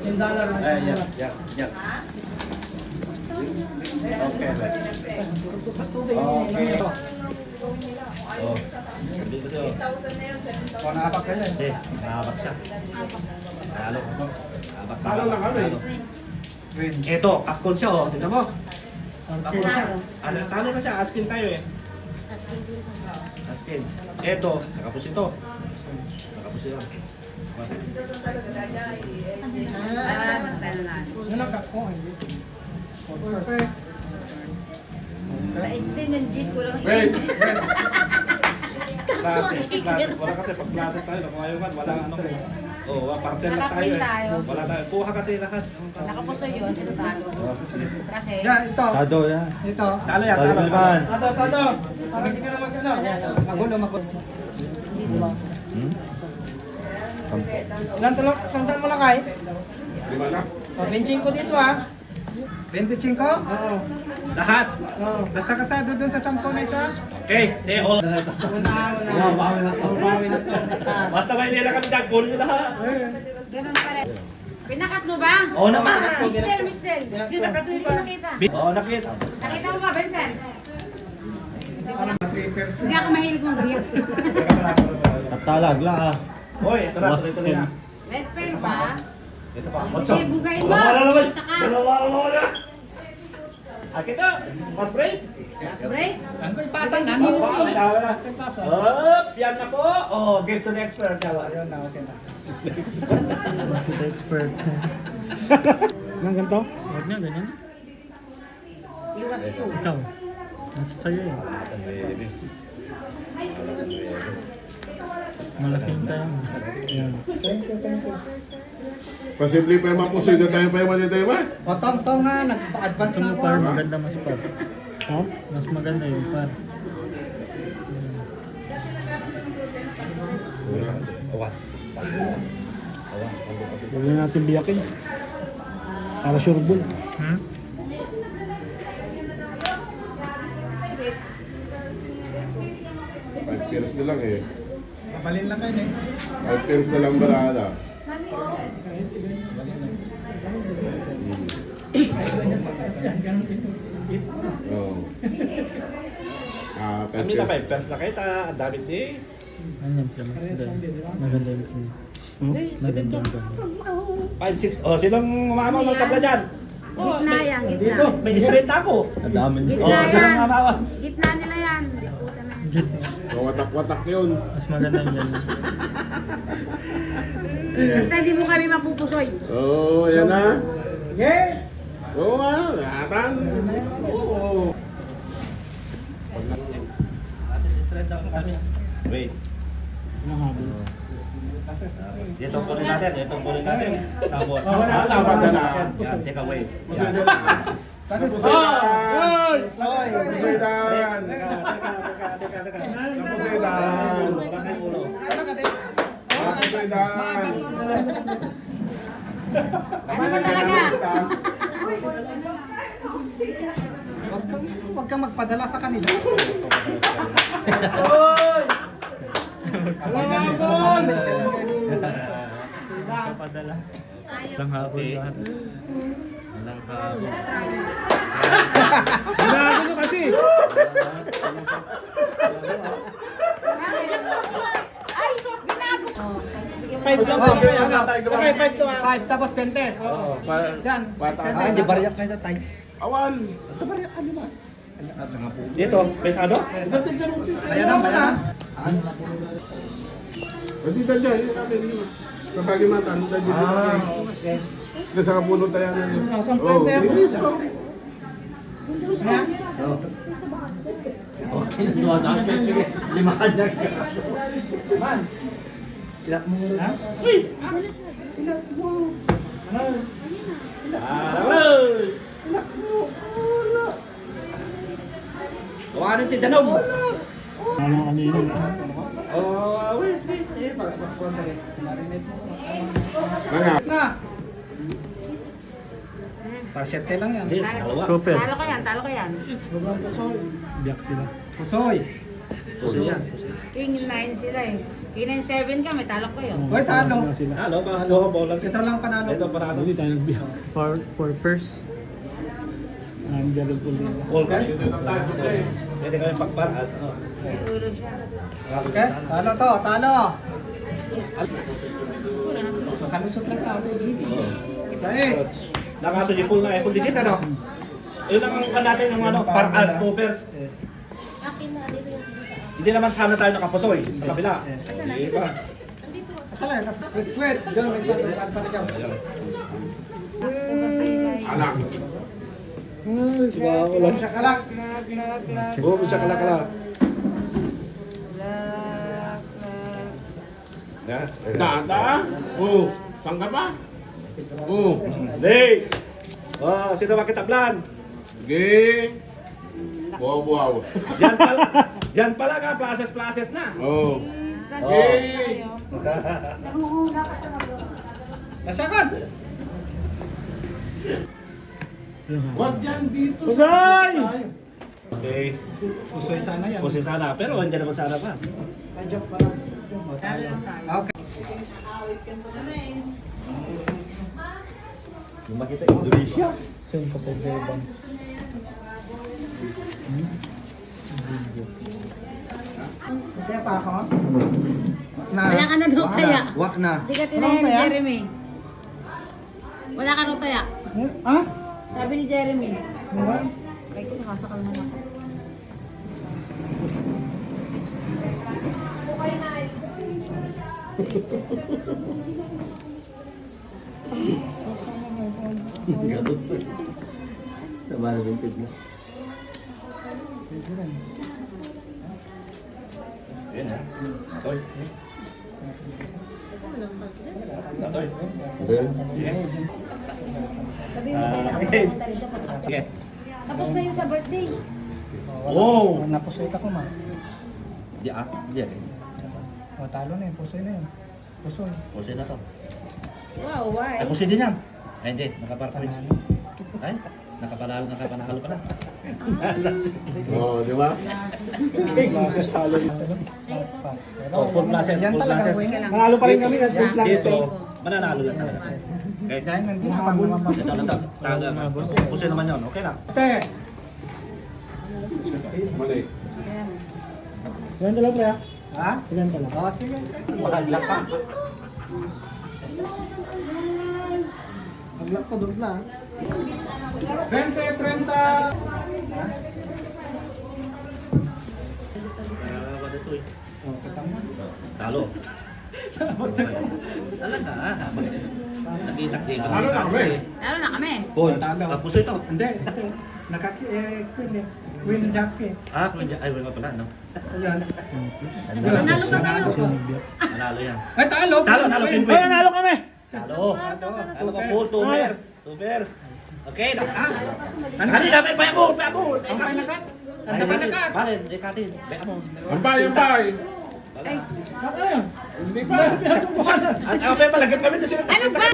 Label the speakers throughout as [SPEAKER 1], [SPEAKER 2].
[SPEAKER 1] Yung dollar.
[SPEAKER 2] Eh, yan, yan, yan. Okay? Okay. Oh. Dito siya.
[SPEAKER 1] Kung nakapak ka yan.
[SPEAKER 2] Eh, nakabak siya. Talo. Nakabak.
[SPEAKER 3] Talo lang kami.
[SPEAKER 1] Green.
[SPEAKER 2] Ito, kakol siya oh. Tingnan mo. Siya. Ano, talo na siya. Askin tayo eh. Askin. Ito, nakapos ito. Nakapos yan.
[SPEAKER 1] Ko, hindi.
[SPEAKER 4] First. Sa istin ng G's ko lang.
[SPEAKER 3] Wait.
[SPEAKER 2] Classes, classes. Wala kasi pag classes tayo, nakuha yung kan, wala ano. Oo, oh, partner na tayo
[SPEAKER 4] Nakapin
[SPEAKER 2] eh.
[SPEAKER 4] tayo.
[SPEAKER 2] Wala tayo. Kuha kasi lahat.
[SPEAKER 4] Nakapuso yun, ito talo.
[SPEAKER 2] Oh, sige.
[SPEAKER 4] Kasi,
[SPEAKER 1] Yan, ito.
[SPEAKER 5] Sado yan.
[SPEAKER 1] Ito.
[SPEAKER 2] Talo yan,
[SPEAKER 5] naman.
[SPEAKER 1] Sado, sado. Para hindi ka na mag ano. Magulo, magulo.
[SPEAKER 5] Hmm?
[SPEAKER 1] Ilan tulok? Sandal mo lang kay?
[SPEAKER 3] Lima na.
[SPEAKER 1] O, 25 ko dito ah. 25? Oo.
[SPEAKER 2] Lahat.
[SPEAKER 1] Oo. Basta kasado dun sa 10 na isa.
[SPEAKER 2] Okay, say all.
[SPEAKER 1] Una, una.
[SPEAKER 5] Bawi na to.
[SPEAKER 1] Bawi na to.
[SPEAKER 2] Basta may nila kami dag, kunin nyo lahat.
[SPEAKER 4] ganun pa rin. Pinakat mo ba?
[SPEAKER 2] Oo naman.
[SPEAKER 4] Mister, mister.
[SPEAKER 2] Pinakat mo ba?
[SPEAKER 4] nakita.
[SPEAKER 2] Oo, nakita.
[SPEAKER 4] Nakita mo ba, Vincent?
[SPEAKER 1] Trippers.
[SPEAKER 4] Hindi ako mahilig mong gear.
[SPEAKER 5] Tatalag la ah.
[SPEAKER 2] Hoy, ito na, tuloy-tuloy na.
[SPEAKER 4] Red pen ba?
[SPEAKER 2] Isa pa, otso.
[SPEAKER 4] Sige, bugayin mo.
[SPEAKER 2] Wala naman.
[SPEAKER 4] Kita ka.
[SPEAKER 2] Wala wala. Akit na. Mas break.
[SPEAKER 4] Break.
[SPEAKER 1] Ano ba ipasang na?
[SPEAKER 2] Wala, wala.
[SPEAKER 1] Ipasa.
[SPEAKER 2] Up, yan na po. Oh, give to the expert. Yawa.
[SPEAKER 1] Ayun na, okay na. Expert. Nang ganito? Huwag na, ganyan.
[SPEAKER 4] Iwas ko.
[SPEAKER 1] Ikaw. Nasa sa'yo eh. Malaking time. Thank you, thank you.
[SPEAKER 3] Pasimple pa yung mapusoy na tayo pa yung manitay ba?
[SPEAKER 1] O, tong, tong nga, nag-advance na ako.
[SPEAKER 6] par, maganda mas par.
[SPEAKER 1] Ha?
[SPEAKER 6] Mas maganda yung par.
[SPEAKER 2] Awan.
[SPEAKER 6] Huwag na natin biyakin. Para sure ball.
[SPEAKER 1] Hmm?
[SPEAKER 3] Five pairs na lang eh.
[SPEAKER 1] Mabalin lang kayo eh.
[SPEAKER 3] Five pairs na lang barada. Oo. Ah, five
[SPEAKER 2] Kami na pa, pers na kita. Ang damit ni.
[SPEAKER 6] Ano yung mas maganda. Yung play. Maganda yung play.
[SPEAKER 2] 5-6. Oh, sinong mamaw ng tabla dyan?
[SPEAKER 4] Gitna yan,
[SPEAKER 2] Dito,
[SPEAKER 4] gitna.
[SPEAKER 2] may straight ako.
[SPEAKER 5] Ang dami
[SPEAKER 4] Gitna
[SPEAKER 2] Oh, sinong
[SPEAKER 4] yan.
[SPEAKER 2] mamawan?
[SPEAKER 4] Gitna nila yan. Likutan na.
[SPEAKER 3] Oh, Watak-watak yun.
[SPEAKER 6] Mas maganda ganyan.
[SPEAKER 4] Basta hindi mo kami mapupusoy.
[SPEAKER 3] Oo, oh, yan na.
[SPEAKER 1] Yeah!
[SPEAKER 3] Oo nga, lahat. Oo.
[SPEAKER 2] Wait.
[SPEAKER 6] Nahabol.
[SPEAKER 1] Kasi sa stream.
[SPEAKER 2] Dito kunin natin, dito kunin natin. Tapos,
[SPEAKER 3] Ah, laban na na.
[SPEAKER 2] Yan, take away.
[SPEAKER 1] Kasi sa
[SPEAKER 3] Pusoy!
[SPEAKER 1] Kasi sa
[SPEAKER 3] Pusoy dan.
[SPEAKER 2] Teka, teka, teka, teka, teka.
[SPEAKER 3] Pusoy dan.
[SPEAKER 2] Wala kayong ulo.
[SPEAKER 1] Ano ka din?
[SPEAKER 3] Pusoy dan.
[SPEAKER 4] Ano ba talaga?
[SPEAKER 1] Huwag kang, huwag kang magpadala sa kanila.
[SPEAKER 6] Kapadala. Lang habol
[SPEAKER 2] Okay.
[SPEAKER 6] lahat.
[SPEAKER 2] Walang habol.
[SPEAKER 6] Hinahabol nyo kasi!
[SPEAKER 4] 5 lang. Oh,
[SPEAKER 3] okay, ano?
[SPEAKER 1] Okay, 5 to 5 tapos 20.
[SPEAKER 3] Oo.
[SPEAKER 1] Diyan.
[SPEAKER 5] Hindi bariyak na tayo.
[SPEAKER 3] Awan.
[SPEAKER 5] Ito bariyak ano ba?
[SPEAKER 2] Dito, pesado?
[SPEAKER 1] Ayan ang pala.
[SPEAKER 3] Pwede tayo dyan. Kapag imatan, tayo dito. Ah,
[SPEAKER 5] okay.
[SPEAKER 3] Kasi sa kapuno tayo. Sa kapuno
[SPEAKER 1] tayo.
[SPEAKER 5] Okay, lima na. Lima.
[SPEAKER 2] Man.
[SPEAKER 5] Kilak mo rin.
[SPEAKER 1] Ha?
[SPEAKER 2] Aray! Gawa ng tindanom.
[SPEAKER 6] Ano kanina.
[SPEAKER 2] Oh, wait, wait. Eh, pag- pag- pag- pag-
[SPEAKER 3] Nga.
[SPEAKER 1] Na. Pasyente lang yan.
[SPEAKER 6] Cooper.
[SPEAKER 4] Talo ka yan, talo ka yan.
[SPEAKER 6] Biyak sila.
[SPEAKER 1] Pusoy.
[SPEAKER 2] Puso yan.
[SPEAKER 4] King 9 sila eh. Kinin 7 ka, may talak ko yun.
[SPEAKER 1] Uy, talo.
[SPEAKER 6] Tapos na sila.
[SPEAKER 2] Halo, halo, bolang.
[SPEAKER 1] Ito lang panalo.
[SPEAKER 2] Ito, panalo.
[SPEAKER 6] Hindi tayo nagbiyak. For, for first. Po
[SPEAKER 2] ka.
[SPEAKER 3] Dito na tayo, Jay.
[SPEAKER 2] Pwede kami pagparas. Ano?
[SPEAKER 4] Ulo siya.
[SPEAKER 1] Okay, talo to, talo.
[SPEAKER 4] Wala na.
[SPEAKER 1] Makalusot lang talo. Sais.
[SPEAKER 2] Nakato di full na eh. Full digits ano? Yun ang ang natin yung ano, paras movers. Hindi naman sana tayo nakapasoy sa kabila. Hindi ba?
[SPEAKER 1] Kala, nas quits quits. Diyan may sa tukan pa rin
[SPEAKER 3] Alak.
[SPEAKER 2] Sumawa ko lang.
[SPEAKER 1] Siya kalak.
[SPEAKER 4] Lag, lag, lag.
[SPEAKER 2] Oo, siya kalakala.
[SPEAKER 4] Lag, lag.
[SPEAKER 2] Ya.
[SPEAKER 3] Dada. Oh, saan ka ba? Oh,
[SPEAKER 2] Hindi! Oh, sino makitablan?
[SPEAKER 3] sige. Wow, wow.
[SPEAKER 2] Yan pala, yan pala nga, plases-plases na.
[SPEAKER 3] Oh.
[SPEAKER 2] Okay.
[SPEAKER 1] Nasagad.
[SPEAKER 3] Wag dyan dito.
[SPEAKER 6] Pusay!
[SPEAKER 2] Okay.
[SPEAKER 1] Pusoy sana yan.
[SPEAKER 2] Pusin sana, pero hindi naman sana pa.
[SPEAKER 4] Talo lang tayo.
[SPEAKER 1] Okay.
[SPEAKER 5] Yung makita Indonesia.
[SPEAKER 6] Saan ka po Beban?
[SPEAKER 1] Kaya pa ako. Na.
[SPEAKER 4] Wala ka na daw
[SPEAKER 5] Wak
[SPEAKER 4] kaya.
[SPEAKER 5] Wak na.
[SPEAKER 4] Hindi ka tinayan ni? Jeremy. Wala ka raw taya.
[SPEAKER 1] Ha?
[SPEAKER 4] Sabi ni Jeremy.
[SPEAKER 1] Ano?
[SPEAKER 4] Ay ko, nakasakal na ako.
[SPEAKER 5] Ganun pa. Tama na yung pig mo.
[SPEAKER 2] Yan ha. Toy. Toy.
[SPEAKER 5] Ito yun.
[SPEAKER 4] Sabi mo,
[SPEAKER 2] Ah. Sige.
[SPEAKER 4] Tapos na yung sa birthday.
[SPEAKER 2] Oh!
[SPEAKER 1] Napusoy ka ko ma.
[SPEAKER 5] Di ah. Di ah.
[SPEAKER 1] O, talo na yun. Pusoy na yun. Pusoy.
[SPEAKER 2] Pusin na to.
[SPEAKER 4] Wow, why?
[SPEAKER 2] Ay, pusin din yan. Ay, hindi. Nakaparapawis. Ay, nakapanalo, nakapanalo pa na.
[SPEAKER 3] Oh, di ba?
[SPEAKER 6] Classes talo yun.
[SPEAKER 2] Oh, full classes,
[SPEAKER 1] Yan
[SPEAKER 2] full
[SPEAKER 1] talaga,
[SPEAKER 2] classes.
[SPEAKER 6] Nanalo pa rin kami na full classes.
[SPEAKER 2] Dito, mananalo yan talaga. Okay?
[SPEAKER 1] Dahil hindi na pang naman pa.
[SPEAKER 2] Ito na to. Taga. Pusin naman yun. Okay lang.
[SPEAKER 1] Te.
[SPEAKER 3] Mali.
[SPEAKER 6] Ilan talaga pre?
[SPEAKER 1] Ha?
[SPEAKER 6] Ilan talaga?
[SPEAKER 1] O, sige. Mahagla pa.
[SPEAKER 6] Maglak ko doon na.
[SPEAKER 1] 20, 30.
[SPEAKER 2] Ah, ano to eh?
[SPEAKER 1] O, kita mo.
[SPEAKER 2] Talo. Talaga. Nakita kita.
[SPEAKER 3] Talo na kami.
[SPEAKER 4] Lalo na kami.
[SPEAKER 5] Paul.
[SPEAKER 1] Talo.
[SPEAKER 2] Ah, puso ito.
[SPEAKER 1] Hindi. ito. Nakaki... Eh, queen eh. Queen jack eh.
[SPEAKER 2] Ah, kunya. Ay, wala pala, no?
[SPEAKER 1] Ayan.
[SPEAKER 4] Nanalo ba tayo?
[SPEAKER 2] Manalo yan.
[SPEAKER 1] Ay, talo.
[SPEAKER 2] Talo, talo,
[SPEAKER 1] Queen.
[SPEAKER 2] queen.
[SPEAKER 6] Ay, nanalo kami!
[SPEAKER 2] Talo. Talo ka full, two bears. Two bears. Okay, na.
[SPEAKER 1] Ah, ano?
[SPEAKER 2] Ano na, may payabol, payabol.
[SPEAKER 1] Ang panakat. Ang panakat.
[SPEAKER 2] Pare, hindi katin. Payabol.
[SPEAKER 3] Ampay, ampay.
[SPEAKER 1] Ay, ako.
[SPEAKER 3] Hindi pa.
[SPEAKER 2] At ako pa palagyan kami na sila.
[SPEAKER 4] Ano ba?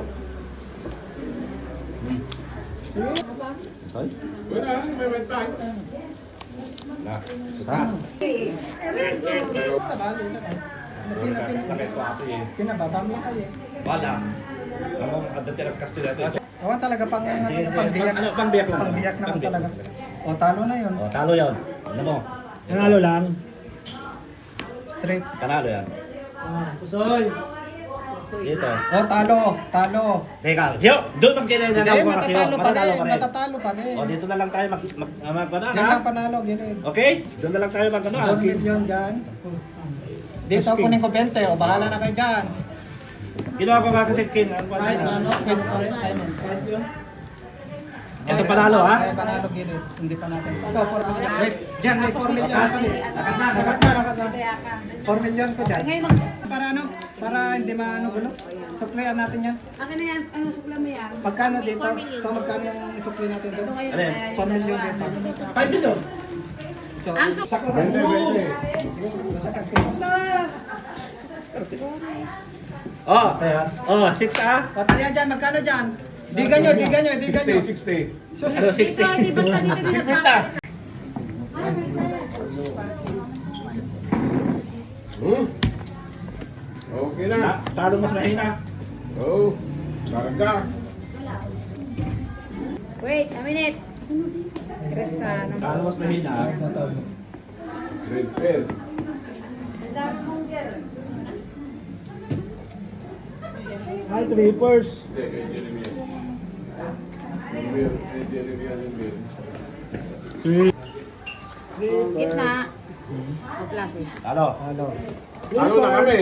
[SPEAKER 5] Ay.
[SPEAKER 3] Wala, may wet time.
[SPEAKER 1] Sa bali. Pinababang lang kayo.
[SPEAKER 2] Wala. Ang datirang kastilya dito.
[SPEAKER 1] Awa talaga pang
[SPEAKER 2] Sige, sige.
[SPEAKER 1] pangbiyak.
[SPEAKER 2] Ano, pangbiyak lang.
[SPEAKER 1] Pangbiyak naman
[SPEAKER 2] Pangbiyak.
[SPEAKER 1] talaga. O talo na yun.
[SPEAKER 2] Oh, talo yan. Ano mo?
[SPEAKER 6] Nanalo lang.
[SPEAKER 1] Straight.
[SPEAKER 2] Panalo yan.
[SPEAKER 6] Pusoy!
[SPEAKER 2] Dito.
[SPEAKER 1] O talo, talo.
[SPEAKER 2] Teka, yo, doon ang kinainan
[SPEAKER 1] Hindi,
[SPEAKER 2] ko kasi.
[SPEAKER 1] matatalo pa rin. Matatalo pa rin.
[SPEAKER 2] O, dito na lang tayo mag, mag, mag, mag, ano,
[SPEAKER 1] Yan
[SPEAKER 2] ha?
[SPEAKER 1] lang panalo, gilid.
[SPEAKER 2] Okay? Doon na lang tayo mag, ano, ha?
[SPEAKER 1] 4 million dyan. Dito kunin ko 20, o bahala na kayo dyan.
[SPEAKER 2] Ginawa ko nga kasi kin. Ano, ba? Ito panalo, ha?
[SPEAKER 1] Panalo gilid. Hindi pa natin. Ito, 4 million. Wait, dyan may 4 million pa. Nakat na, nakat na.
[SPEAKER 4] Kaya ka.
[SPEAKER 1] 4 million ko dyan.
[SPEAKER 4] Ngayon,
[SPEAKER 1] Para ano? Para hindi maano gulo. Supplyan natin yan.
[SPEAKER 4] akin na yan. Ano sukla mo yan?
[SPEAKER 1] Pagkano dito? So magkano yung supply natin doon?
[SPEAKER 4] ngayon.
[SPEAKER 2] Alin?
[SPEAKER 4] kaya yung
[SPEAKER 1] 4 million
[SPEAKER 4] dalawa.
[SPEAKER 1] dito.
[SPEAKER 2] 5 million.
[SPEAKER 4] Ang suk...
[SPEAKER 3] Bente, bente.
[SPEAKER 2] Oh, oh, 6 ah.
[SPEAKER 1] O tayo dyan, magkano dyan? Digan nyo, digan nyo, digan nyo.
[SPEAKER 3] 60, 60.
[SPEAKER 1] So,
[SPEAKER 2] Ano, 60?
[SPEAKER 4] Dito, di basta dito din nagpapakita.
[SPEAKER 3] Hmm?
[SPEAKER 2] talo mas mahina.
[SPEAKER 3] Oh, karga.
[SPEAKER 4] Wait, a minute. Kresa
[SPEAKER 2] Talo mas mahina.
[SPEAKER 3] Red pair.
[SPEAKER 6] Ay, trippers.
[SPEAKER 3] Hindi, kay yung beer.
[SPEAKER 6] Three.
[SPEAKER 4] Gitna. O classes.
[SPEAKER 2] Talo.
[SPEAKER 1] Talo.
[SPEAKER 3] Ano na kami?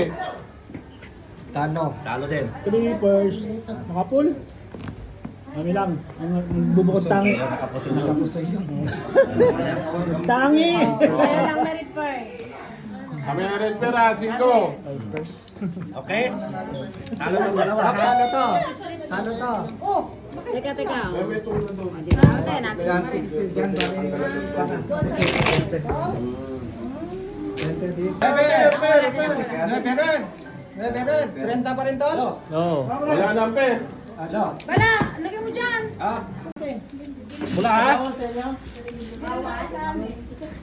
[SPEAKER 1] Talo.
[SPEAKER 2] Talo din.
[SPEAKER 6] Trippers. Nakapul. Kami lang. Ang bubukod tangi.
[SPEAKER 2] Nakapuso
[SPEAKER 1] iyo.
[SPEAKER 6] Tangi!
[SPEAKER 4] Kaya lang merit pa eh.
[SPEAKER 3] Kami na pair ah, singko.
[SPEAKER 2] Okay? Talo ng dalawa. ha?
[SPEAKER 1] Talo to. Talo to.
[SPEAKER 4] Teka, teka.
[SPEAKER 3] May
[SPEAKER 4] Oh. di ba? Ate, natin.
[SPEAKER 1] Yan, 60. Yan,
[SPEAKER 3] pair.
[SPEAKER 1] Nueve red. Nueve red. 30 pa rin tol?
[SPEAKER 6] Oo.
[SPEAKER 3] Wala na ang
[SPEAKER 2] Talo.
[SPEAKER 4] Bala, lagay mo dyan.
[SPEAKER 2] Ah. Wala ha?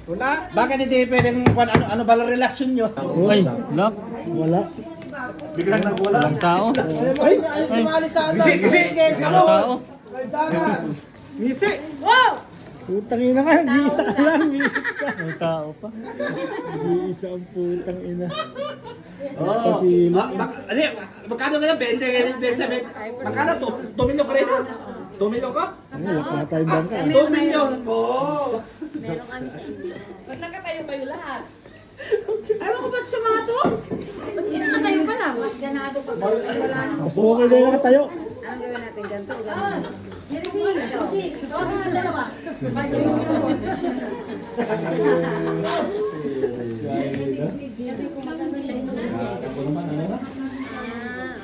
[SPEAKER 1] Wala.
[SPEAKER 2] Bakit hindi pwedeng kung ano, ano ba relasyon nyo?
[SPEAKER 6] Uy, lock. Wala.
[SPEAKER 2] Biglang nagwala.
[SPEAKER 6] Walang tao. Ay! Ay!
[SPEAKER 2] Gisi, gisi!
[SPEAKER 6] Walang tao.
[SPEAKER 1] Misi.
[SPEAKER 4] Wow!
[SPEAKER 6] Putang ina ka, nag-iisa ka lang. May tao pa. Nag-iisa ang putang ina.
[SPEAKER 2] Oo.
[SPEAKER 6] Kasi,
[SPEAKER 2] Ma- ma- Ano yan? Magkano ngayon? 20, 20, 20. Magkano? 2 milyon ka rin ha? 2 milyon ka?
[SPEAKER 6] ano, wala pa tayong bangka.
[SPEAKER 2] 2 milyon ko!
[SPEAKER 4] Meron kami sa inyo. Ba't nakatayo kayo lahat? Ewan ko ba't sa mga to? Ba't hindi nakatayo pa lang? Mas ganado pa. Wala na.
[SPEAKER 6] Mas okay na nakatayo.
[SPEAKER 4] Natin? Ganito?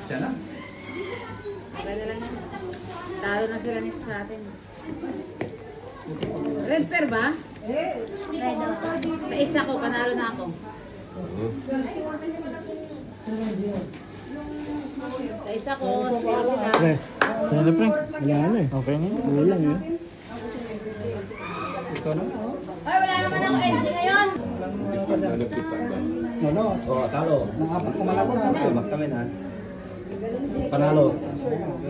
[SPEAKER 2] Yan na.
[SPEAKER 4] Okay na lang yun. Talo na sila nito sa atin. Red pair ba? Red. Sa isa ko, panalo na ako. Sa isa ko, zero na.
[SPEAKER 6] Ano pre? Wala na eh. Okay na. Kulang eh.
[SPEAKER 1] Ito na.
[SPEAKER 4] Ay, wala naman ako NG ngayon.
[SPEAKER 1] Lolo.
[SPEAKER 2] Oh, talo.
[SPEAKER 1] Nakapat ko malabo na.
[SPEAKER 5] Tumak kami na.
[SPEAKER 2] Panalo.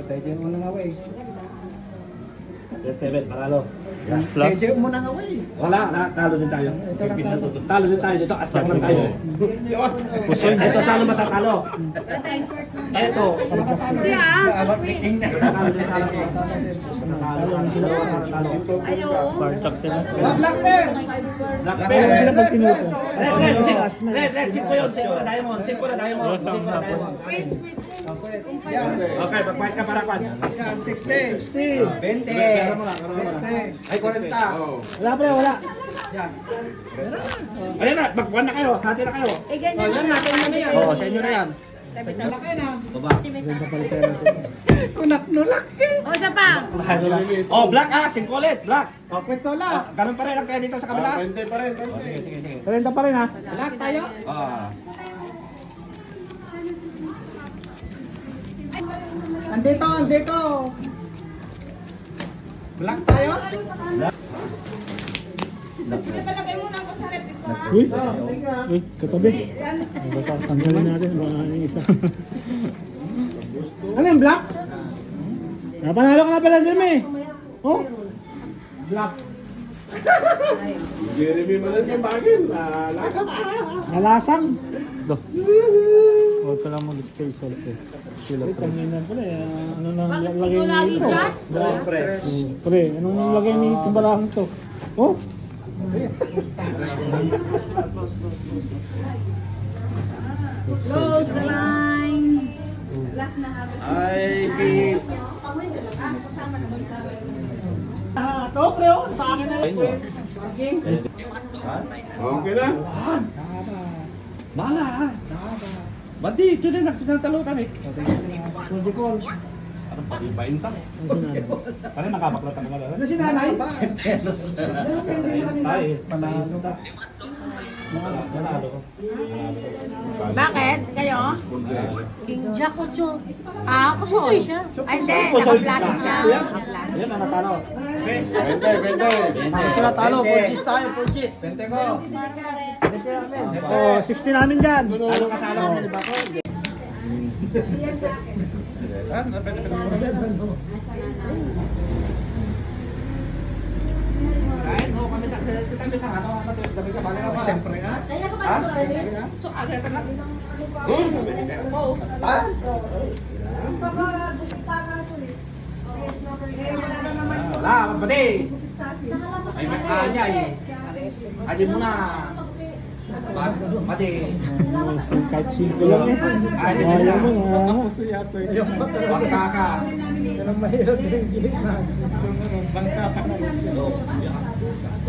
[SPEAKER 1] Tayo mo na nga way.
[SPEAKER 2] Get 7, panalo.
[SPEAKER 1] Yeah. Plus, Medyo mo nang away.
[SPEAKER 2] Wala, na, talo din tayo.
[SPEAKER 1] Ito lang talo.
[SPEAKER 2] Talo din tayo dito, astak lang tayo. Pusoy, ito sana matatalo. Ito.
[SPEAKER 5] Kuya,
[SPEAKER 2] Talo din sana matatalo.
[SPEAKER 4] Ayo.
[SPEAKER 6] Barchak sila.
[SPEAKER 1] Black Bear!
[SPEAKER 2] Black Bear!
[SPEAKER 6] sila pag pinuto.
[SPEAKER 2] Red, red, red, red, siko yun, siko na diamond, siko na diamond, siko na diamond.
[SPEAKER 4] Wait, wait.
[SPEAKER 1] Okay,
[SPEAKER 2] pagpahit ka para kwan.
[SPEAKER 6] 16.
[SPEAKER 1] 20. 16. Ay, 40.
[SPEAKER 3] Oh.
[SPEAKER 6] Wala pre, wala.
[SPEAKER 1] Yan.
[SPEAKER 2] Ayan na, mag-kwan na kayo, hati na kayo.
[SPEAKER 4] Eh, ganyan.
[SPEAKER 1] Oh, yan na. Sa inyo na yan.
[SPEAKER 2] Oo, sa inyo na yan.
[SPEAKER 1] Laki na.
[SPEAKER 2] Baba.
[SPEAKER 1] Kunak nulak.
[SPEAKER 4] O, isa pa.
[SPEAKER 2] Oh, black ah, cinco ulit, black.
[SPEAKER 1] Oh, quit
[SPEAKER 2] Ah,
[SPEAKER 1] sola.
[SPEAKER 2] ganun pa rin lang kaya dito sa kabila.
[SPEAKER 3] Ah, 20 pa rin, 20.
[SPEAKER 2] Sige, sige, sige.
[SPEAKER 6] 30 pa rin ha.
[SPEAKER 1] Black tayo.
[SPEAKER 2] Ah.
[SPEAKER 1] Andito, andito. Black tayo.
[SPEAKER 6] Uy, uy, katabi. Tanggalin natin, baka yung isa.
[SPEAKER 1] Ano yung black?
[SPEAKER 6] Napanalo ka nga pala din eh. Oh,
[SPEAKER 1] Black.
[SPEAKER 3] Jeremy Malan yung bagay. Lasa.
[SPEAKER 6] nalasang. Do. Huwag ka lang mag-stay sa ito. Sila pre. Tanginan pala eh. Ano nang
[SPEAKER 4] Bakit
[SPEAKER 6] lagay
[SPEAKER 4] ikaw lagi
[SPEAKER 6] nito?
[SPEAKER 4] dyan?
[SPEAKER 6] Hmm, Pre, anong lagay ni Tumbarang to? Oh,
[SPEAKER 4] Close the line.
[SPEAKER 2] Ay, feel.
[SPEAKER 6] ah, to pre oh, sa akin na lang.
[SPEAKER 3] Okay na.
[SPEAKER 2] Bala ah. Ba't di, ito na nagtinatalo kami.
[SPEAKER 6] Hindi ko.
[SPEAKER 2] Ano pa?
[SPEAKER 6] Ano sinabi?
[SPEAKER 2] Parang nakabaklat ang mga
[SPEAKER 6] Ano si nanay?
[SPEAKER 2] Tayo. Panalo. Panalo ko.
[SPEAKER 4] Bakit? Kayo? Jack ko, Ah, pusoy siya. Ay, hindi. Naka-flash siya.
[SPEAKER 2] Ayan, ang natalo.
[SPEAKER 3] 20, 20.
[SPEAKER 1] Sila talo, purchase tayo, purchase. 20 ko.
[SPEAKER 6] Oh, 60 namin dyan.
[SPEAKER 2] Ano ko? Ah,
[SPEAKER 1] oh, kami sa kami sa ano, ako. Siyempre nga.
[SPEAKER 2] So, agad ka na.
[SPEAKER 1] Basta.
[SPEAKER 2] Wala, mabati. Ay, mas kanya eh. Adi mo na. Mati.
[SPEAKER 6] Kahit simple lang eh.
[SPEAKER 2] Mo
[SPEAKER 6] Ayaw mo
[SPEAKER 2] na.
[SPEAKER 6] nga.
[SPEAKER 1] Puso yata yun.
[SPEAKER 2] Bangka ka.
[SPEAKER 1] Pero mahirap yung gitna. Sumunod, bangka pa na.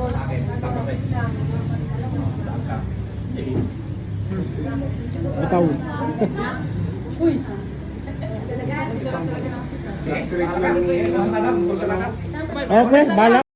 [SPEAKER 2] Akin, sama ba? Saan ka?
[SPEAKER 6] Bitaw.
[SPEAKER 2] Eh, alam, alam.
[SPEAKER 6] Okay, bala.